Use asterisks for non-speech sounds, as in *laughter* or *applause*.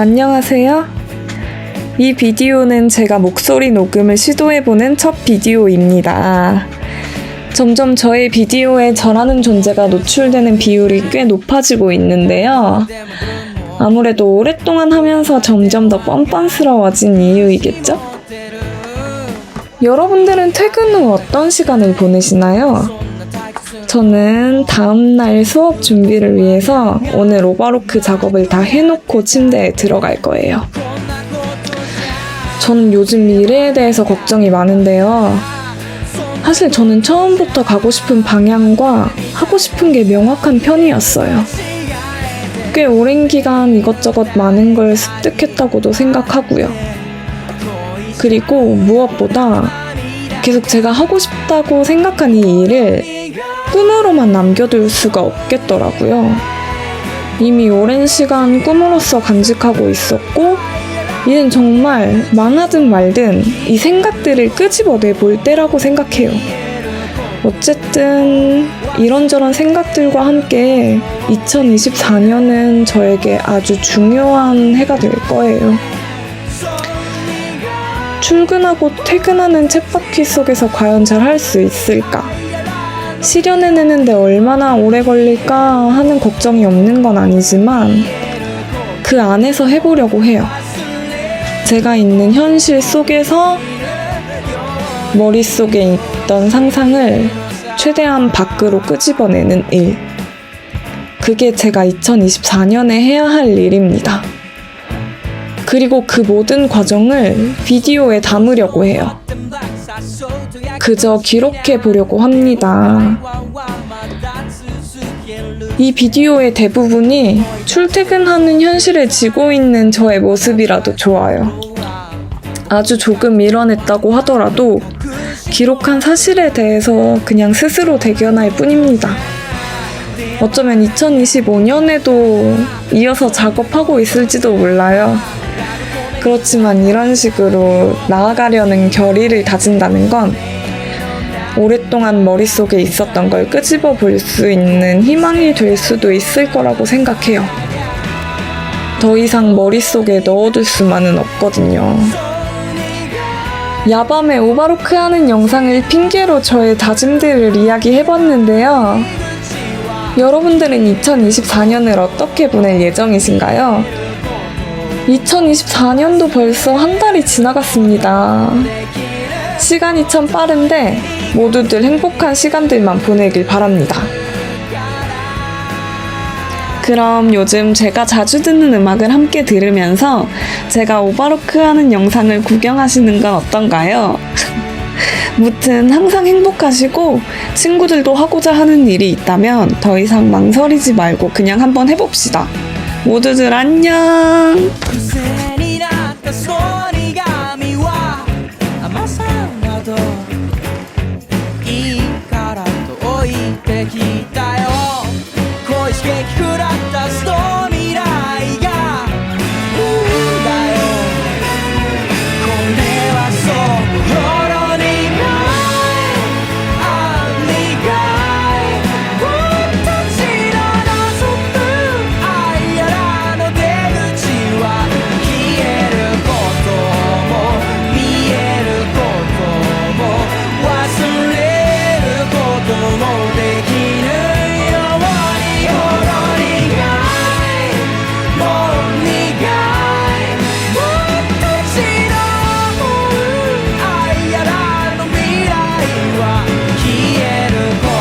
안녕하세요. 이 비디오는 제가 목소리 녹음을 시도해보는 첫 비디오입니다. 점점 저의 비디오에 저라는 존재가 노출되는 비율이 꽤 높아지고 있는데요. 아무래도 오랫동안 하면서 점점 더 뻔뻔스러워진 이유이겠죠? 여러분들은 퇴근 후 어떤 시간을 보내시나요? 저는 다음날 수업 준비를 위해서 오늘 오버로크 작업을 다 해놓고 침대에 들어갈 거예요. 저는 요즘 미래에 대해서 걱정이 많은데요. 사실 저는 처음부터 가고 싶은 방향과 하고 싶은 게 명확한 편이었어요. 꽤 오랜 기간 이것저것 많은 걸 습득했다고도 생각하고요. 그리고 무엇보다 계속 제가 하고 싶다고 생각한 이 일을 꿈으로만 남겨둘 수가 없겠더라고요. 이미 오랜 시간 꿈으로서 간직하고 있었고, 이젠 정말 망하든 말든 이 생각들을 끄집어내 볼 때라고 생각해요. 어쨌든 이런저런 생각들과 함께 2024년은 저에게 아주 중요한 해가 될 거예요. 출근하고 퇴근하는 쳇바퀴 속에서 과연 잘 할 수 있을까? 실현해내는데 얼마나 오래 걸릴까 하는 걱정이 없는 건 아니지만 그 안에서 해보려고 해요. 제가 있는 현실 속에서 머릿속에 있던 상상을 최대한 밖으로 끄집어내는 일. 그게 제가 2024년에 해야 할 일입니다. 그리고 그 모든 과정을 비디오에 담으려고 해요. 그저 기록해 보려고 합니다. 이 비디오의 대부분이 출퇴근하는 현실에 지고 있는 저의 모습이라도 좋아요. 아주 조금 밀어냈다고 하더라도 기록한 사실에 대해서 그냥 스스로 대견할 뿐입니다. 어쩌면 2025년에도 이어서 작업하고 있을지도 몰라요. 그렇지만 이런 식으로 나아가려는 결의를 다진다는 건 오랫동안 머릿속에 있었던 걸 끄집어 볼 수 있는 희망이 될 수도 있을 거라고 생각해요. 더 이상 머릿속에 넣어둘 수만은 없거든요. 야밤에 오바로크 하는 영상을 핑계로 저의 다짐들을 이야기해봤는데요. 여러분들은 2024년을 어떻게 보낼 예정이신가요? 2024년도 벌써 한 달이 지나갔습니다. 시간이 참 빠른데 모두들 행복한 시간들만 보내길 바랍니다. 그럼 요즘 제가 자주 듣는 음악을 함께 들으면서 제가 오바로크 하는 영상을 구경하시는 건 어떤가요? *laughs* 무튼 항상 행복하시고 친구들도 하고자 하는 일이 있다면 더 이상 망설이지 말고 그냥 한번 해봅시다. 모두들 안녕! 消える